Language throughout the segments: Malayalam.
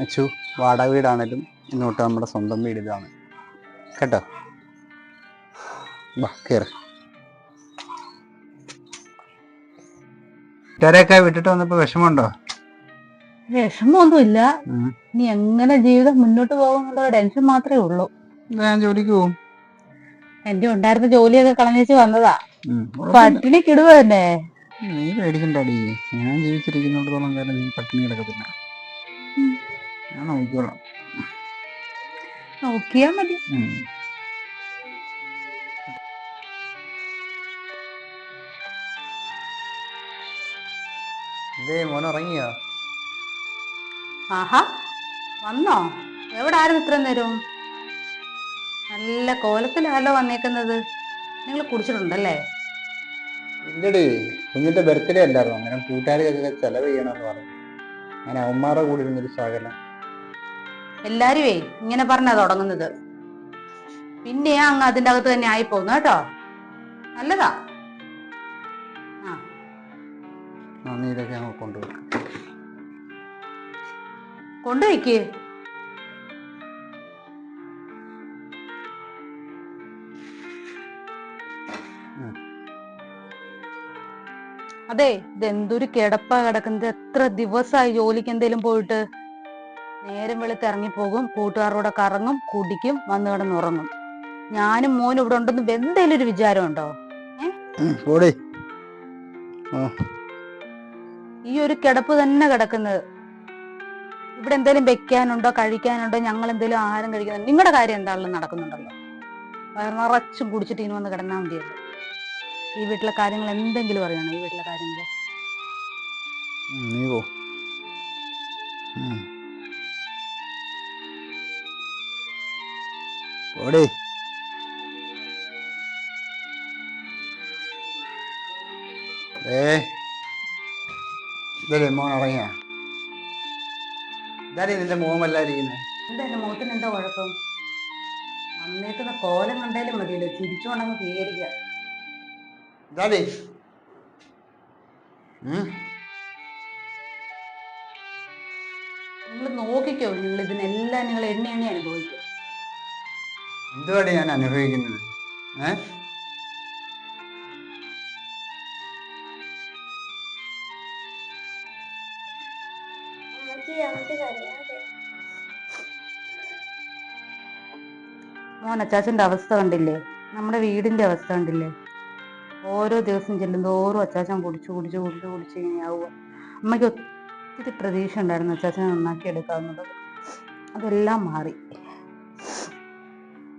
അച്ചു വാടക വീടാണേലും ഇന്നോട്ട് നമ്മുടെ സ്വന്തം വീട് ഇതാണ്. കേട്ടോ? വാ കയറി വീട്ടുകാരെയൊക്കെ വിട്ടിട്ട് വന്നപ്പോ വിഷമമുണ്ടോ? വിഷമമൊന്നുമില്ല. ഉം. ഇനി എങ്ങനെ ജീവിതം മുന്നോട്ട് പോകുന്നുള്ള ടെൻഷൻ മാത്രമേ ഉള്ളൂ. എന്താ ഞാൻ ജോലിക്ക് പോകും? എന്റെ ഉണ്ടായിരുന്ന ജോലിയൊക്കെ കളഞ്ഞേച്ച് വന്നതാ. ഉം. പട്ടിണി കിടുവ തന്നെ നീ പേടിക്കണ്ടടി ഞാൻ ജീവിച്ചിരിക്കുന്നിടത്തോളം കാരണം നീ പട്ടിണി കിടക്കത്തില്ല ഞാൻ നോക്കിക്കോളാം. നോക്കിയാ മതി. മോൻ ഉറങ്ങിയോ? ആഹാ വന്നോ? എവിടെ ആരും ഇത്രയും നേരം നല്ല കോലത്തിലാണല്ലോ വന്നേക്കുന്നത്. നിങ്ങൾ കുടിച്ചിട്ടുണ്ടല്ലേ? ഇല്ലടി കുഞ്ഞിന്റെ ബർത്ത്ഡേ അല്ലായിരുന്നു. അങ്ങനെ കൂട്ടുകാരി ചെലവ് ചെയ്യണമെന്ന് പറഞ്ഞു. അങ്ങനെ അവന്മാരുടെ കൂടെ ഇരുന്നൊരു ശകലം. എല്ലാരുവേ ഇങ്ങനെ പറഞ്ഞാ തുടങ്ങുന്നത്. പിന്നെ അങ്ങ് അതിന്റെ അകത്ത് തന്നെ ആയി പോകുന്നു കേട്ടോ. നല്ലതാ. ആ. കൊണ്ടുവയ്ക്ക് അതെ ഇതെന്തൊരു കിടപ്പാ കിടക്കുന്നത്. എത്ര ദിവസമായി ജോലിക്ക് എന്തേലും പോയിട്ട്? നേരം വെളുത്ത് ഇറങ്ങിപ്പോകും കൂട്ടുകാരോടെ കറങ്ങും കുടിക്കും വന്നു കിടന്ന് ഉറങ്ങും. ഞാനും മോനും ഇവിടെ ഉണ്ടെന്ന് എന്തേലും ഒരു വിചാരം ഉണ്ടോ? ഓടി ഈ ഒരു കിടപ്പ് തന്നെ കിടക്കുന്നത്. ഇവിടെ എന്തേലും വെക്കാനുണ്ടോ കഴിക്കാനുണ്ടോ ഞങ്ങൾ എന്തേലും ആഹാരം കഴിക്കുന്നു നിങ്ങളുടെ കാര്യം എന്താണെങ്കിലും നടക്കുന്നുണ്ടല്ലോ? വയറ് നിറച്ചും കുടിച്ചിട്ട് ഇനി വന്ന് കിടന്നാൽ മതിയല്ലോ. ഈ വീട്ടിലെ കാര്യങ്ങൾ എന്തെങ്കിലും അറിയണം? ഈ വീട്ടിലെ കാര്യങ്ങൾ? നീ പോ. ഓടി. ഏ ഇതല്ലേ മോൻ ഉറങ്ങിയ ഇതാരേ നിന്റെ മോമല്ലായിരിക്കുന്നത് എന്താ എന്റെ മുഖത്തിന് എന്താ കുഴപ്പം? വന്നേക്കുന്ന കോലം കണ്ടാലും മതിയല്ലോ ചിരിച്ചുകൊണ്ടങ്ങ് സ്വീകരിക്കുക ഇതാരേ? നിങ്ങൾ നോക്കിക്കോ നിങ്ങൾ ഇതിനെല്ലാം നിങ്ങൾ എണ്ണ എണ്ണി അനുഭവിക്കും എന്തുവാടി ഞാൻ അനുഭവിക്കുന്നത്? ഏ? മോൻ അച്ചാച്ചന്റെ അവസ്ഥ കണ്ടില്ലേ? നമ്മുടെ വീടിന്റെ അവസ്ഥ കണ്ടില്ലേ? ഓരോ ദിവസം ചെല്ലുന്തോറും അച്ചാച്ചൻ കുടിച്ചു കുടിച്ചു കുടിച്ചു കുടിച്ച് ഇങ്ങനെയാവുക. അമ്മയ്ക്ക് ഒത്തിരി പ്രതീക്ഷ ഉണ്ടായിരുന്നു അച്ചാച്ചനെ നന്നാക്കി എടുക്കാവുന്നത്. അതെല്ലാം മാറി.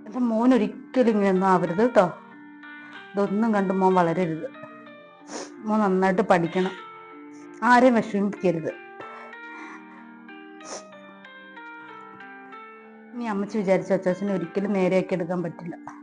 എന്റെ മോൻ ഒരിക്കലും ഇങ്ങനെ ഒന്നും ആവരുത് കേട്ടോ ഇതൊന്നും കണ്ട് മോൻ വളരരുത്. മോൻ നന്നായിട്ട് പഠിക്കണം. ആരെയും വിഷമിപ്പിക്കരുത്. ഇനി അമ്മച്ചി വിചാരിച്ച അച്ചാച്ചനെ ഒരിക്കലും നേരെയാക്കി എടുക്കാൻ പറ്റില്ല.